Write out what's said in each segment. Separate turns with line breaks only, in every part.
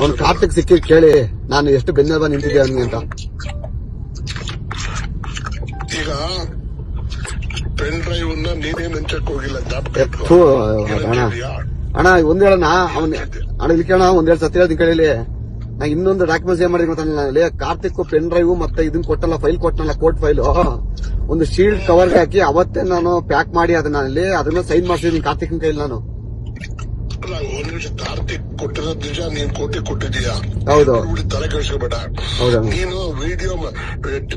ಅವ್ನ್ ಕಾರ್ತಿಕ್ ಸಿಕ್ಕಿ ಕೇಳಿ ನಾನು ಎಷ್ಟು ಬೆನ್ನೆಲುಬ ನಿಂತಿದ್ದೆ ಅವನಿಗೆ ಅಂತ.
ಈಗ ಪೆನ್ ಡ್ರೈವ್ ನೀನೇ ನಂಚಕ್ ಹೋಗಿಲ್ಲ ಜ್ಞಾಪಕ ಇಟ್ಕೋ.
ಥೂ, ಅಣ್ಣ. ಅಣ್ಣ ಒಂದ್ ಹೇಳಣ್ಣ ಅವನ್ ಅಣ್ಣ ಇಲ್ಲಿ ಕೇಳಣ ಒಂದ್ ಎರಡು ಸತ್ಯ ಹೇಳ್ತೀನಿ ಕೇಳಿಲಿ ನಾ ಇನ್ನೊಂದು ಡಾಕ್ಯುಮೆಂಟ್ಸ್ ಏನ್ ನಾನು ಅಲ್ಲಿ ಕಾರ್ತಿಕ್ ಪೆನ್ ಡ್ರೈವ್ ಮತ್ತೆ ಇದನ್ನ ಕೊಟ್ಟಲ್ಲ ಫೈಲ್ ಕೊಟ್ಟನಲ್ಲ ಕೋರ್ಟ್ ಫೈಲ್ ಒಂದು ಶೀಲ್ಡ್ ಕವರ್ಗೆ ಹಾಕಿ ಅವತ್ತೇ ನಾನು ಪ್ಯಾಕ್ ಮಾಡಿ ಅದನ್ನ ಅಲ್ಲಿ ಅದನ್ನ ಸೈನ್ ಮಾಡಿಸಿದ್ದೀನಿ ಕಾರ್ತಿಕ್ ಕೈಲಿ ನಾನು.
ಒಂದ್ ನಿಮಿಷ ಕಾರ್ತಿಕ್ ಕೊಟ್ಟಿರೋ ನಿಜ ನೀನ್ ಕೋಟಿ ಕೊಟ್ಟಿದೀಯಾ
ಹೌದು.
ತಲೆ
ಕಳಿಸ್ಕೋಬೇಡ
ನೀನು ವಿಡಿಯೋ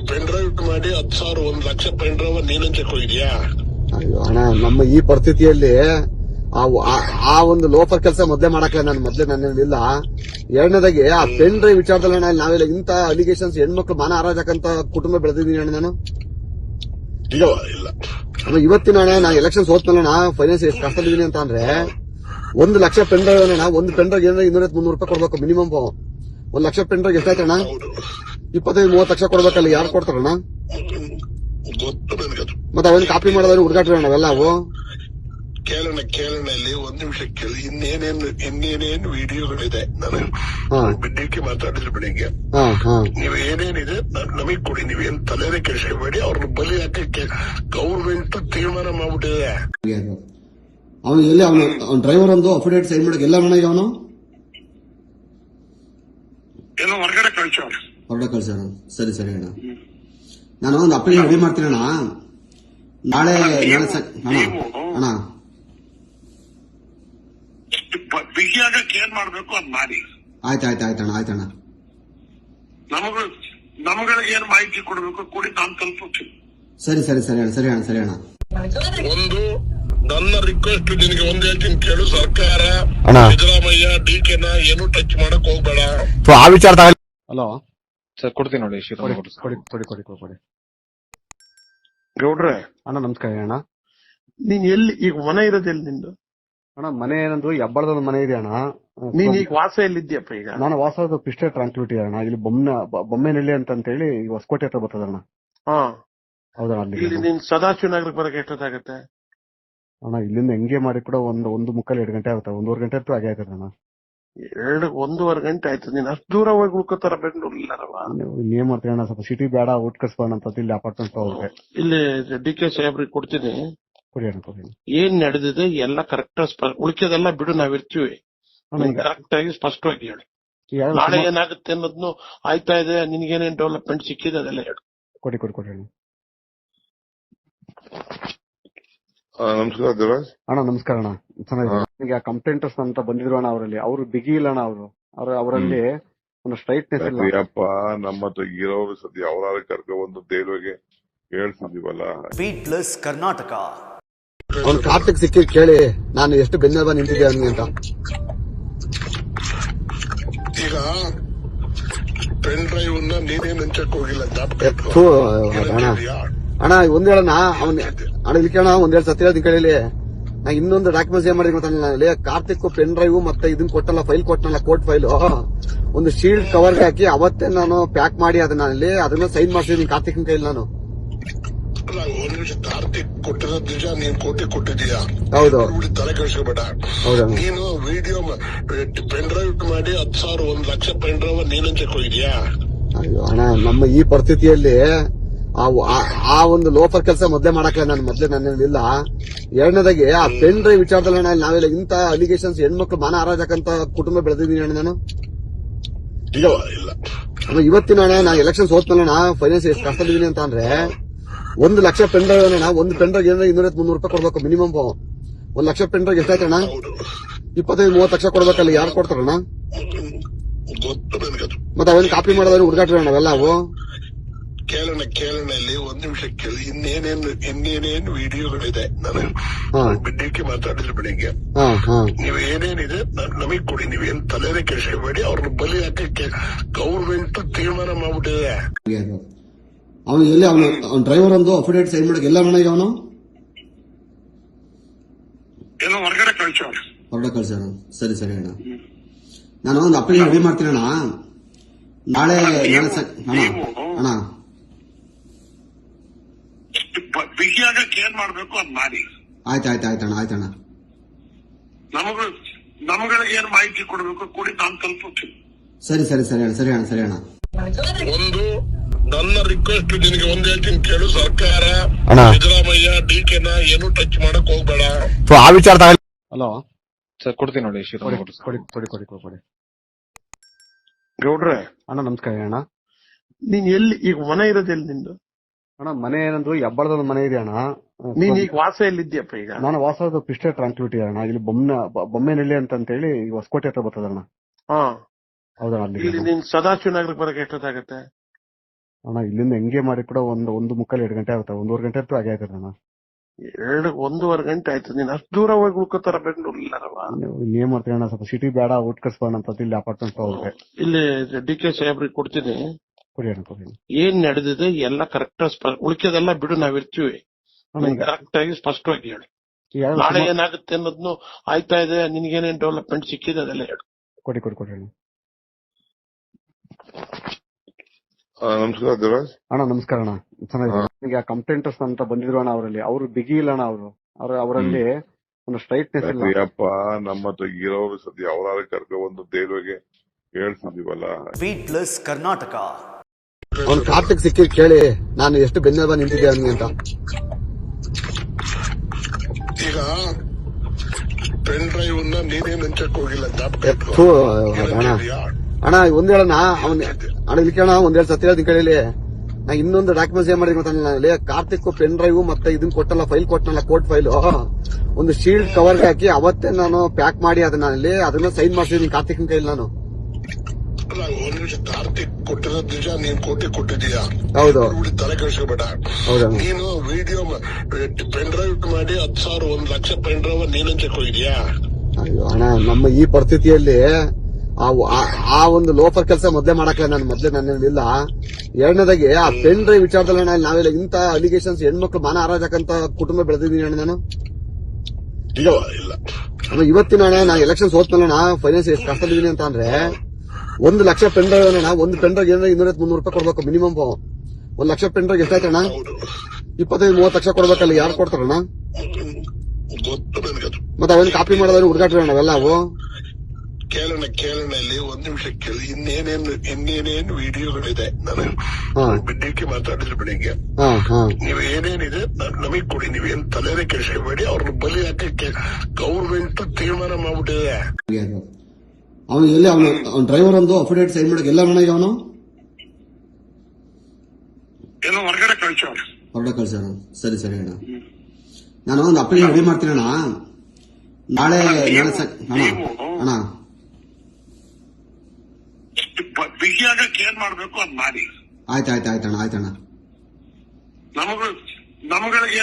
ಪೆನ್ ಡ್ರೈವ್ ಮಾಡಿ ಹತ್ತು ಸಾವಿರ ಒಂದ್ ಲಕ್ಷ ಪೆನ್ ಡ್ರೈವ್ ನೀನ್ ಹಂಚಕ್ ಹೋಗಿದ್ಯಾ
ಅಯ್ಯೋ ಅಣ್ಣ ನಮ್ಮ ಈ ಪರಿಸ್ಥಿತಿಯಲ್ಲಿ ಆ ಒಂದು ಲೋಫರ್ ಕೆಲಸ ಮೊದಲೇ ಮಾಡಕ್ಕೆ ನಾನು ಮೊದ್ಲೇ ನನ್ನಿಲ್ಲ ಎರಡನೇದಾಗಿ ಆ ಪೆನ್ ಡ್ರೈವ್ ವಿಚಾರದಲ್ಲಿ ಅಣ್ಣ ನಾವೆಲ್ಲ ಇಂತ ಅಲಿಗೇಷನ್ಸ್ ಹೆಣ್ಮಕ್ಳು ಮಾನ ಹಾರಾಜಕ್ಕಂತ ಕುಟುಂಬ ಬೆಳೆದಿದ್ದೀನಿ ಅಣ್ಣ ನಾನು. ಇವತ್ತಿನ ಅಣ್ಣ ನಾ ಎಲೆಕ್ಷನ್ ಸೋತ್ನಲ್ಲ ಅಣ್ಣ ಫೈನಾನ್ಸ್ ಎಷ್ಟು ಕಷ್ಟದಿದ್ದೀನಿ ಅಂತ ಅಂದ್ರೆ ಒಂದು ಲಕ್ಷ ಪೆನ್ ಡ್ರೈವ್ ಅಣ್ಣ ಒಂದು ಪೆನ್ ಡ್ರೈವ್ ಏನಾದ್ರೆ ಇನ್ನೂರ ಮುನ್ನೂರು ರೂಪಾಯಿ ಕೊಡ್ಬೇಕು ಮಿನಿಮಮ್. ಒಂದ್ ಲಕ್ಷ ಪೆನ್ ಡ್ರೈವ್ ಎಷ್ಟಾಯ್ತಣ್ಣ ಇಪ್ಪತ್ತೈದು ಮೂವತ್ತು ಲಕ್ಷ ಕೊಡ್ಬೇಕಲ್ಲ ಯಾರು ಕೊಡ್ತಾರಣ್ಣ? ಮತ್ತೆ ಅವನ್ ಕಾಪಿ ಮಾಡೋದ್ರೆ ಹುಡುಗಾಟ್ರಿ ಅಣ್ಣ ಅವೆಲ್ಲ ಅವು.
ಕೇಳೋಣ ಕೇಳೋಣ ಇಲ್ಲಿ ಒಂದ್ ನಿಮಿಷ ಕೇಳಿ. ಇನ್ನೇನೇನು ಇನ್ನೇನೇನು ವಿಡಿಯೋಗಳಿದೆ? ನಾನು
ಹಾ.
ಬಿಡ್ಡಿಕ್ಕೆ ಮಾತಾಡಿದ್ರು ಬೆಳಿಗ್ಗೆ
ನೀವ್ ಹಾ
ನೀವು ಏನೇನಿದೆ ನಮಗ್ ಕೊಡಿ. ನೀವೇನ್ ತಲೆನೇ ಕೆಡಿಸ್ಕೋಬೇಡಿ. ಅವ್ರನ್ನ ಬಲಿ ಹಾಕಕ್ಕೆ ಗೌರ್ಮೆಂಟ್ ತೀರ್ಮಾನ ಮಾಡ್ಬಿಟ್ಟಿದೆ.
ಅವನು ಎಲ್ಲಿ ಅವನು ಅವ್ನ ಡ್ರೈವರ್ ಒಂದು ಅಫಿಡೇಟ್ ಸೈನ್ ಮಾಡಕ್ಕೆ ಎಲ್ಲ ಅಣ್ಣ ಈಗ ಅವನು?
ಏನೋ ಹೊರಗಡೆ ಕಳ್ಸೋ
ಹೊರಗಡೆ ಕಳ್ಸೋಣ ಸರಿ ಸರಿ ಅಣ್ಣ. ನಾನು ಒಂದು ಅಪ್ಲೈ ರೆಡಿ ಮಾಡ್ತೀನಿ ಅಣ್ಣ. ನಾಳೆ ನಾಳೆ ಅಣ್ಣ ಅಣ್ಣ.
ಬಿಗಿಯಾಗಕ್ಕೆ ಏನ್ ಮಾಡ್ಬೇಕು ಅದ್ ಮಾಡಿ.
ಆಯ್ತು ಆಯ್ತು ಆಯ್ತಣ್ಣ ಆಯ್ತಣ್ಣ
ನಮಗ ನಮಗಳಿಗೆ ಏನ್ ಮಾಹಿತಿ ಕೊಡಬೇಕು ಕೊಡಿ ನಾನು ತಲುಪುತ್ತೀನಿ.
ಸರಿ ಸರಿ ಸರಿ ಅಣ್ಣ ಸರಿ ಅಣ್ಣ ಸರಿ ಅಣ್ಣ.
ಒಂದು ನನ್ನ ರಿಕ್ವೆಸ್ಟ್ ನಿನಗೆ ಒಂದ್ ಹೇಳ್ತೀನಿ ಕೇಳು ಸರ್ಕಾರ
ಅಣ್ಣ.
ಸಿದ್ದರಾಮಯ್ಯ ಡಿ ನ ಏನು ಟಚ್ ಮಾಡಕ್ ಹೋಗ್ಬೇಡ.
ಆ ವಿಚಾರ ಹಲೋ.
ಸರ್ ಕೊಡ್ತೀನಿ ನೋಡಿ ಶ್ರೀರಾಮ್
ಕೊಡಿ ಕೊಡಿ ಕೊಡಿ ಕೊಡಿ ಕೊಡಿ
ಗೌಡ್ರೆ.
ಅಣ್ಣ ನಮಸ್ಕಾರ ಅಣ್ಣ.
ನೀನ್ ಎಲ್ಲಿ ಈಗ ಮನೆ ಇರೋದ್ ಎಲ್ಲಿ ನಿಂದು?
ಅಣ್ಣ ಮನೆ ಏನಂದ್ರು ಹೆಬ್ಬಳದ ಒಂದು ಮನೆ ಇದೆ ಅಣ್ಣ.
ನೀನ್ ಈಗ ವಾಸ ಎಲ್ಲಿದ್ಯಪ್ಪ ಈಗ?
ನಾನು ವಾಸದ ಪಿಸ್ಟೆ ಟ್ರಾನ್ಸ್ಪಿಟಿ ಅಣ್ಣ. ಇಲ್ಲಿ ಬೊಮ್ಮನ ಬೊಮ್ಮೆನಳ್ಳಿ ಅಂತ ಹೇಳಿ ಈಗ ಹೊಸಕೋಟೆ ಹತ್ರ ಬರ್ತದಣ್ಣ.
ಹಾ.
ಹೌದಣ್ಣ ಅಲ್ಲಿ
ಇಲ್ಲಿ ನೀನ್ ಸದಾಶಿವ ನಗರಕ್ಕೆ ಬರಕ್ಕೆ ಎಷ್ಟೊತ್ತಾಗತ್ತೆ?
ಅಣ್ಣ ಇಲ್ಲಿಂದ ಹೆಂಗೆ ಮಾಡಿ ಕೂಡ ಒಂದು ಒಂದು ಮುಕ್ಕಾಲು ಎರಡು ಗಂಟೆ ಆಗುತ್ತೆ? ಒಂದೂವರೆ ಗಂಟೆ ಅಂತೂ ಆಗೇ ಆಗುತ್ತೆ ಅಣ್ಣ?
ಎರಡು ಒಂದೂವರೆ ಗಂಟೆ ಆಯ್ತು. ನೀನ್ ಅಷ್ಟು ದೂರ ಹೋಗಿ ಉಳ್ಕೋತಾರ ಬೆಂಗಳೂರು ಇಲ್ಲಾರವ
ನೀವು ಇನ್ನೇನ್ ಮಾಡ್ತೀರಿ ಅಣ್ಣ? ಸ್ವಲ್ಪ ಸಿಟಿ ಬೇಡ ಊಟ ಕಳ್ಸ್ಬೋಣ ಅಂತ ಇಲ್ಲಿ ಅಪಾರ್ಟ್ಮೆಂಟ್ ಹೋಗ್ರೆ
ಇಲ್ಲಿ ಡಿ ಕೆ ಸಾಹೇಬ್ರಿಗೆ ಕೊಡ್ತೀನಿ.
ಕೊಡಿ ಅಣ್ಣ ಕೊಡಿ
ಏನ್ ನಡೆದಿದೆ ಎಲ್ಲ ಕರೆಕ್ಟ್ ಉಳಿಕೆದೆಲ್ಲ ಬಿಡು ನಾವಿರ್ತೀವಿ ಕರೆಕ್ಟ್ ಆಗಿ ಸ್ಪಷ್ಟವಾಗಿ ಹೇಳಿ. ನಾಳೆ ಏನಾಗುತ್ತೆ ಅನ್ನೋದ್ನು ಆಯ್ತಾ ಇದೆ ನಿನ್ಗೇನೇನ್ ಡೆವಲಪ್ಮೆಂಟ್ ಸಿಕ್ಕಿದೆ ಅದೆಲ್ಲ ಹೇಳಿ.
ಕೊಡಿ ಕೊಡಿ ಕೊಡಿ ಅಣ್ಣ.
ನಮಸ್ಕಾರ ದೇವರಾಜ್.
ಅಣ್ಣ ನಮಸ್ಕಾರ ಅಣ್ಣ. ಚೆನ್ನಾಗಿದೆ ಈಗ ಕಂಪ್ಲೇಂಟರ್ಸ್ ಅಂತ ಬಂದಿದ್ರು ಅಣ್ಣ ಅವರಲ್ಲಿ. ಅವರು ಬಿಗಿ ಇಲ್ಲ ಅಣ್ಣ ಅವರು. ಅವ್ರ ಅವರಲ್ಲಿ ಒಂದು ಸ್ಟ್ರೈಟ್ನೆಸ್ ಇಲ್ಲ.
ಅಯ್ಯಪ್ಪ ನಮ್ಮ ಹತ್ರ ಇರೋರು ಸದ್ಯ ಅವರಾದ್ರೆ ಕರ್ಕ ಒಂದು ದೇವ್ರಿಗೆ ಹೇಳ್ತಿದೀವಲ್ಲ
ಬೀಟ್ ಕರ್ನಾಟಕ
ಅವ್ನ್ ಕಾರ್ತಿಕ್ ಸಿಕ್ಕಿ ಕೇಳಿ ನಾನು ಎಷ್ಟು ಬೆನ್ನೆಲುಬ ನಿಂತಿದ್ದೆ ಅವನಿಗೆ ಅಂತ.
ಈಗ ಪೆನ್ ಡ್ರೈವ್ನ ನೀನೇ ನಂಚಕ್ ಹೋಗಿಲ್ಲ ಜ್ಞಾಪಕ
ಅಣ್ಣ ಒಂದ್ ಹೇಳಣ್ಣ ಅವನ್ ಅಣ್ಣ ಇಲ್ಲಿ ಕೇಳಣ ಒಂದ್ ಎರಡು ಸತ್ಯ ಹೇಳ್ತೀನಿ ಕೇಳಿಲಿ ನಾ ಇನ್ನೊಂದು ಡಾಕ್ಯುಮೆಂಟ್ಸ್ ಏನ್ ಮಾಡಿ ಗೊತ್ತಾ ಕಾರ್ತಿಕ್ ಪೆನ್ ಡ್ರೈವ್ ಮತ್ತೆ ಇದನ್ ಕೊಟ್ಟಲ್ಲ ಫೈಲ್ ಕೊಟ್ಟನಲ್ಲ ಕೋರ್ಟ್ ಫೈಲ್ ಒಂದು ಶೀಲ್ಡ್ ಕವರ್ ಹಾಕಿ ಅವತ್ತೇ ನಾನು ಪ್ಯಾಕ್ ಮಾಡಿ ಅದನ್ನ ಅಲ್ಲಿ ಅದನ್ನ ಸೈನ್ ಮಾಡ್ಸಿದೀನಿ ಕಾರ್ತಿಕ್ ಕೈಲಿ ನಾನು.
ಒಂದ್ ನಿಮಿಷ ಕಾರ್ತಿಕ್ ಕೊಟ್ಟಿರೋದ್ ನಿಜ ನೀನ್ ಕೋಟಿ ಕೊಟ್ಟಿದೀಯಾ
ಹೌದು.
ತಲೆ ಕೆಡಿಸ್ಕೋಬೇಡ. ನೀನು ವಿಡಿಯೋ ಪೆನ್ ಡ್ರೈವ್ ಮಾಡಿ ಹತ್ತು ಸಾವಿರ ಒಂದ್ ಲಕ್ಷ ಪೆನ್ ಡ್ರೈವ್ ನೀನ್ ಹಂಚಕ್ ಹೋಗಿದ್ಯಾ
ಅಯ್ಯೋ ಅಣ್ಣ ನಮ್ಮ ಈ ಪರಿಸ್ಥಿತಿಯಲ್ಲಿ ಆ ಒಂದು ಲೋಫರ್ ಕೆಲಸ ಮೊದಲೇ ಮಾಡಕ್ಲ ನಾನು ಮೊದಲೇ ನನ್ನಿಲ್ಲ. ಎರಡನೇದಾಗಿ ಆ ಪೆನ್ ಡ್ರೈವ್ ವಿಚಾರದಲ್ಲಿ ಅಣ್ಣ ನಾವೆಲ್ಲ ಇಂತ ಅಲಿಗೇಷನ್ಸ್ ಹೆಣ್ಮಕ್ಳು ಮಾನ ಹಾರಾಜಕ್ಕಂತ ಕುಟುಂಬ ಬೆಳೆದಿದ್ದೀನಿ ಅಣ್ಣ ನಾನು.
ಇಲ್ಲ ಇಲ್ಲ.
ಇವತ್ತಿನ ಅಣ್ಣ ನಾ ಎಲೆಕ್ಷನ್ ಸೋತ್ನಲ್ಲಣ್ಣ ಫೈನಾನ್ಸ್ ಎಷ್ಟು ಕಷ್ಟದಿದ್ದೀನಿ ಅಂತ ಅಂದ್ರೆ ಒಂದು ಲಕ್ಷ ಪೆನ್ ಡ್ರೈವ್ ಅಣ್ಣ ಒಂದು ಪೆನ್ ಡ್ರೈವ್ ಏನಾದ್ರೆ ಇನ್ನೂರ ಮುನ್ನೂರು ರೂಪಾಯಿ ಕೊಡ್ಬೇಕು ಮಿನಿಮಮ್. ಒಂದ್ ಲಕ್ಷ ಪೆನ್ ಡ್ರೈವ್ ಎಷ್ಟಾಯ್ತಣ್ಣ ಇಪ್ಪತ್ತೈದು ಮೂವತ್ತು ಲಕ್ಷ ಕೊಡ್ಬೇಕಲ್ಲ ಯಾರು ಕೊಡ್ತಾರಣ್ಣ? ಮತ್ತೆ ಅವನ್ ಕಾಪಿ ಮಾಡೋದ್ರೆ ಹುಡುಗಾಟ್ರಿ ಅಣ್ಣ ಅವೆಲ್ಲ ಅವು.
ಕೇಳೋಣ ಕೇಳೋಣ ಇಲ್ಲಿ ಒಂದ್ ನಿಮಿಷ ಕೇಳಿ. ಇನ್ನೇನೇನು ಇನ್ನೇನೇನು ವಿಡಿಯೋಗಳಿದೆ? ನಾನು
ಹಾ.
ಬಿಡ್ಡಿಕ್ಕೆ ಮಾತಾಡಿದ್ರು ಬೆಳಿಗ್ಗೆ.
ಹಾ ಹಾ.
ನೀವು ಏನೇನಿದೆ ನ- ನಮಗ್ ಕೊಡಿ. ನೀವೇನ್ ತಲೆನೇ ಕೆಡಿಸ್ಕೋಬೇಡಿ ಅವ್ರನ್ನ ಬಲಿ ಹಾಕಕ್ಕೆ ಗೌರ್ಮೆಂಟ್ ತೀರ್ಮಾನ ಮಾಡ್ಬಿಟ್ಟಿದೆ.
ಅವನು ಎಲ್ಲಿ ಅವನು ಅವ್ನ ಡ್ರೈವರ್ ಒಂದು ಅಫಿಡೇಟ್ ಸೈನ್ ಮಾಡಕ್ಕೆ ಎಲ್ಲ ಅಣ್ಣ ಈಗ ಅವನು?
ಏನೋ ಹೊರಗಡೆ ಕಳ್ಸೋ
ಹೊರಡ ಕಳ್ಸೋಣ ಸರಿ ಸರಿ ಅಣ್ಣ. ನಾನು ಒಂದು ಅಪ್ಲಿಕೇಶನ್ ರೆಡಿ ಮಾಡ್ತೀನಿ ಅಣ್ಣ. ನಾಳೆ ನಾಳೆ ಸ- ಅಣ್ಣ. ಅಣ್ಣ.
ಏನ್ ಮಾಡ್ಬೇಕು ಅದ್ ಮಾಡಿ.
ಆಯ್ತು ಆಯ್ತು ಆಯ್ತಣ್ಣ. ಆಯ್ತಣ್ಣ
ನಮಗ ನಮ್ಗಳಿಗೆ ಏನ್ ಮಾಹಿತಿ ಕೊಡ್ಬೇಕು ಕೂಡಿ ನಾನು ತಲುಪುತ್ತೀನಿ.
ಸರಿ ಸರಿ ಸರಿ ಅಣ್ಣ ಸರಿ ಅಣ್ಣ ಸರಿ ಅಣ್ಣ.
ಒಂದು ನನ್ನ ರಿಕ್ವೆಸ್ಟ್ ನಿನಗೆ ಒಂದ್ ಹೇಳ್ತೀನಿ ಕೇಳು ಸರ್ಕಾರ
ಅಣ್ಣ.
ಸಿದ್ದರಾಮಯ್ಯ ಡಿ ಕೆನ ಏನು ಟಚ್ ಮಾಡಕ್ ಹೋಗ್ಬೇಡ.
ಸೊ ಆ ವಿಚಾರ ತಗೊಳ್ಳಿ ಹಲೋ.
ಸರ್ ಕೊಡ್ತೀನಿ ನೋಡಿ ಶಿವರಾಮ್
ಕೊಡಿ ಕೊಡಿ ಕೊಡಿ ಕೊಡಿ ಕೊಡಿ
ಗೌಡ್ರೆ.
ಅಣ್ಣ ನಮಸ್ಕಾರ ಅಣ್ಣ.
ನೀನ್ ಎಲ್ಲಿ ಈಗ ಮನೆ ಇರೋದು ಎಲ್ಲಿ ನಿಂದು?
ಅಣ್ಣ ಮನೆ ಏನಂದ್ರು ಹೆಬ್ಬಳದ ಮನೆ ಇದೆ ಅಣ್ಣ
ನೀನ್ ಈಗ ವಾಸ ಎಲ್ಲಿದ್ಯಪ್ಪ ಈಗ.
ನಾನು ವಾಸ ಪಿಸ್ಟೆ ಟ್ರಾನ್ಸ್ಪಿಟಿ ಅಣ್ಣ. ಇಲ್ಲಿ ಬೊಮ್ಮೆ ನೆಲೆ ಅಂತ ಹೇಳಿ ಹೊಸಕೋಟೆ ಹತ್ರ ಬರ್ತದ ಅಣ್ಣ.
ಹಾ.
ಹೌದಣ್ಣ ಅಲ್ಲಿ
ಇಲ್ಲಿ ನೀನ್ ಸದಾಶಿವ ನಗರಕ್ಕೆ ಬರಕ್ ಎಷ್ಟೊತ್ತಾಗತ್ತೆ?
ಅಣ್ಣ ಇಲ್ಲಿಂದ ಹೆಂಗೆ ಮಾಡಿ ಕೂಡ ಒಂದು ಒಂದು ಮುಕ್ಕಲ್ ಎರಡು ಗಂಟೆ ಆಗುತ್ತೆ. ಒಂದೂವರೆ ಗಂಟೆ ಅಂತೂ ಆಗೇ ಅಣ್ಣ.
ಎರಡು ಒಂದೂವರೆ ಗಂಟೆ ಆಯ್ತು. ನೀನ್ ಅಷ್ಟು ದೂರ ಹೋಗಿ ಉಳ್ಕೋತಾರ ಬೆಂಗಳೂರು ಇಲ್ಲಾರವ
ನೀವು ಏನ್ ಮಾಡ್ತೀವಿ ಅಣ್ಣ? ಸ್ವಲ್ಪ ಸಿಟಿ ಬೇಡ ಊಟ ಕಟ್ಸ್ಬೋಣ ಅಂತ ಇಲ್ಲಿ ಅಪಾರ್ಟ್ಮೆಂಟ್ ಹೋಗ್ರೆ
ಇಲ್ಲಿ ಡಿ ಕೆ ಸಾಹೇಬ್ರಿಗೆ ಕೊಡ್ತೀನಿ.
ಕೊಡಿ ಅಣ್ಣ ಕೊಡಿ
ಏನ್ ನಡೆದಿದೆ ಎಲ್ಲ ಕರೆಕ್ಟ್ ಉಳಿಕೆದೆಲ್ಲ ಬಿಡು ನಾವಿರ್ತೀವಿ. ಕರೆಕ್ಟ್ ಆಗಿ ಸ್ಪಷ್ಟವಾಗಿ ಹೇಳಿ. ನಾಳೆ ಏನಾಗುತ್ತೆ ಅನ್ನೋದನ್ನು ಆಯ್ತಾ ಇದೆ ನಿನ್ಗೇನೇನ್ ಡೆವಲಪ್ಮೆಂಟ್ ಸಿಕ್ಕಿದೆ ಅದೆಲ್ಲ ಹೇಳು.
ಕೊಡಿ ಕೊಡಿ ಕೊಡಿ ಅಣ್ಣ
ನಮಸ್ಕಾರ ದೇವರಾಜ್.
ಅಣ್ಣ ನಮಸ್ಕಾರ ಅಣ್ಣ. ಚೆನ್ನಾಗಿದೆ ಕಂಪ್ಲೇಂಟರ್ಸ್ ಅಂತ ಬಂದಿದ್ರು ಅಣ್ಣ ಅವರಲ್ಲಿ. ಅವರು ಬಿಗಿ ಇಲ್ಲ ಅಣ್ಣ ಅವರು. ಅವ್ರ ಅವರಲ್ಲಿ ಒಂದು ಸ್ಟ್ರೈಟ್ನೆಸ್ ಇಲ್ಲ.
ಅಪ್ಪ ನಮ್ಮ ಹತ್ರ ಇರೋರು ಸದ್ಯ ಅವರಾರ ಕರ್ಕೊ ಒಂದು ದೇಲ್ವೆಗೆ ಹೇಳ್ತಿದೀವಲ್ಲ
ಬೀಟ್ ಪ್ಲಸ್ ಕರ್ನಾಟಕ
ಅವ್ನ ಕಾರ್ತಿಕ್ ಸಿಕ್ಕಿ ಕೇಳಿ ನಾನು ಎಷ್ಟು ಬೆನ್ನೆಲುಬ ನಿಂತಿದ್ದೆ ಅಂತ.
ಈಗ ಪೆನ್ ಡ್ರೈವ್ ನೀನೇ ನೀನೇನ್ ಹಂಚಕ್ ಹೋಗಿಲ್ಲ
ಅಣ್ಣ. ಒಂದ್ ಹೇಳಣ್ಣ ಅವನ್ ಅಣ್ಣ ಇಲ್ಲಿ ಕೇಳಣ ಒಂದ್ ಹೇಳಿ ಸತ್ಯ ಹೇಳ್ತೀನಿ ಕೇಳಿ ನಾ ಇನ್ನೊಂದು ಡಾಕ್ಯುಮೆಂಟ್ಸ್ ಏನ್ ಮಾಡಿದ್ರೆ ಗೊತ್ತಾ ನಾನು ಕಾರ್ತಿಕ್ ಪೆನ್ ಡ್ರೈವ್ ಮತ್ತೆ ಇದನ್ನ ಕೊಟ್ಟಲ್ಲ ಫೈಲ್ ಕೊಟ್ಟನಲ್ಲ ಕೋರ್ಟ್ ಫೈಲ್ ಒಂದು ಶೀಲ್ಡ್ ಕವರ್ ಹಾಕಿ ಅವತ್ತೇ ನಾನು ಪ್ಯಾಕ್ ಮಾಡಿ ಅದನ್ನ ಅಲ್ಲಿ ಅದನ್ನ ಸೈನ್ ಮಾಡಿಸಿದ್ದೀನಿ ಕಾರ್ತಿಕ್ ಕೈಲಿ ನಾನು.
ಒಂದ್ ನಿಮಿಷ ಕಾರ್ತಿಕ್ ಕೊಟ್ಟಿರೋ ನಿಜ ನೀನ್ ಕೋಟಿ ಕೊಟ್ಟಿದೀಯಾ
ಹೌದು.
ತಲೆ ಕೆಡಿಸ್ಕೋಬೇಡ.
ಹೌದು.
ನೀನು ವಿಡಿಯೋ ಪೆನ್ ಡ್ರೈವ್ ಮಾಡಿ ಹತ್ತು ಸಾವಿರ ಒಂದ್ ಲಕ್ಷ ಪೆನ್ ಡ್ರೈವ್ ನೀನು
ಅಯ್ಯೋ ಅಣ್ಣ ನಮ್ಮ ಈ ಪರಿಸ್ಥಿತಿಯಲ್ಲಿ ಆ ಒಂದು ಲೋಫರ್ ಕೆಲಸ ಮೊದ್ಲೇ ಮಾಡಕ ನಾನು ಮೊದ್ಲೇ ನನ್ನಿಲ್ಲ ಎರಡನೇದಾಗಿ ಆ ಪೆನ್ ಡ್ರೈವ್ ವಿಚಾರದಲ್ಲಿ ಅಣ್ಣ ನಾವೆಲ್ಲ ಇಂತ ಅಲಿಗೇಷನ್ಸ್ ಹೆಣ್ಮಕ್ಳು ಮಾನ ಹಾರಾಜಕ್ಕಂತ ಕುಟುಂಬ ಬೆಳೆದಿದ್ದೀನಿ ಅಣ್ಣ ನಾನು. ಈಗ
ಇಲ್ಲ.
ಅಣ್ಣ ಇವತ್ತಿನ ಅಣ್ಣ ನಾ ಎಲೆಕ್ಷನ್ ಸೋತ್ನಲ್ಲಣ್ಣ ಫೈನಾನ್ಸ್ ಎಷ್ಟು ಕಷ್ಟದಿದ್ದೀನಿ ಅಂತ ಅಂದ್ರೆ ಒಂದು ಲಕ್ಷ ಪೆನ್ ಡ್ರೈವ್ ಅಣ್ಣ ಒಂದು ಪೆನ್ ಡ್ರೈವ್ ಏನಾರ ಇನ್ನೂರ ಮುನ್ನೂರು ರೂಪಾಯಿ ಕೊಡ್ಬೇಕು ಮಿನಿಮಮ್ ಒಂದ್ ಲಕ್ಷ ಪೆನ್ ಡ್ರೈವ್ ಎಷ್ಟಾಯ್ತಣ್ಣ? ಇಪ್ಪತ್ತೈದು ಮೂವತ್ತು ಲಕ್ಷ ಕೊಡ್ಬೇಕಲ್ಲ ಯಾರು ಕೊಡ್ತಾರಣ್ಣ? ಮತ್ತೆ ಅವನ್ ಕಾಪಿ ಮಾಡೋದ್ರೆ ಹುಡುಗಾಟ ಅವೆಲ್ಲ ಅವು?
ಕೇಳೋಣ ಕೇಳೋಣ ಇಲ್ಲಿ ಒಂದ್ ನಿಮಿಷ ಕೇಳಿ. ಇನ್ನೇನೇನು ಇನ್ನೇನೇನ್ ವಿಡಿಯೋಗಳಿದೆ? ನಾನು
ಹಾ.
ಬಿಡ್ಡಿಕ್ಕೆ ಮಾತಾಡಿದ್ರು ಬೆಳಿಗ್ಗೆ. ನೀವ್ ಏನೇನಿದೆ ನಮಗ್ ಕೊಡಿ. ನೀವೇನ್ ತಲೆನೇ ಕೆಡಿಸ್ಕೋಬೇಡಿ ಅವ್ರ ಬಲಿ ಹಾಕಕ್ಕೆ ಗೌರ್ಮೆಂಟ್ ತೀರ್ಮಾನ ಮಾಡ್ಬಿಟ್ಟಿದೆ.
ಅವನು ಎಲ್ಲಿ ಅವನು ಅವ್ನ ಡ್ರೈವರ್ ಒಂದು ಅಫಿಡೇಟ್ ಸೈನ್ ಮಾಡಕ್ಕೆ ಎಲ್ಲ ನನಗೆ ಈಗ ಅವನು?
ಏನೋ ಹೊರಗಡೆ ಕಳ್ಸೋಣ
ಹೊರಡ ಕಳ್ಸೋಣ ಸರಿ ಸರಿ ಅಣ್ಣ ನಾನು ಒಂದು ಅಪ್ಲಿಕೇಶನ್ ರೆಡಿ ಮಾಡ್ತೀನಿ ಅಣ್ಣ ನಾಳೆ ನಾಳೆ ಸ- ಅಣ್ಣ ಅಣ್ಣ
ಬಿಗಿಯಾಗಕ್ಕೆ ಏನ್ ಮಾಡ್ಬೇಕು ಅದ್ ಮಾಡಿ
ಆಯ್ತು ಆಯ್ತು ಆಯ್ತು ಅಣ್ಣ ಆಯ್ತು ಅಣ್ಣ
ನಮಗ ನಮ್ಗಳಿಗೆ ಏನ್